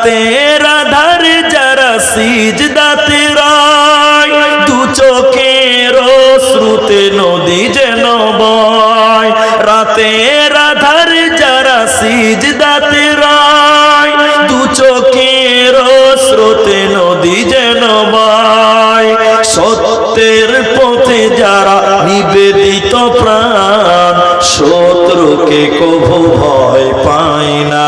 রাতের আধার যারা সিজদাতে রায় দু চোখের শ্রুতে নদী যেন বয় রাতের আধার যারা সিজদাতে রায় দু চোখের স্রোতে নদী যেন বয় সত্যের পথে যারা নিবেদিত প্রাণ শত্রুকে কভু ভয় পায় না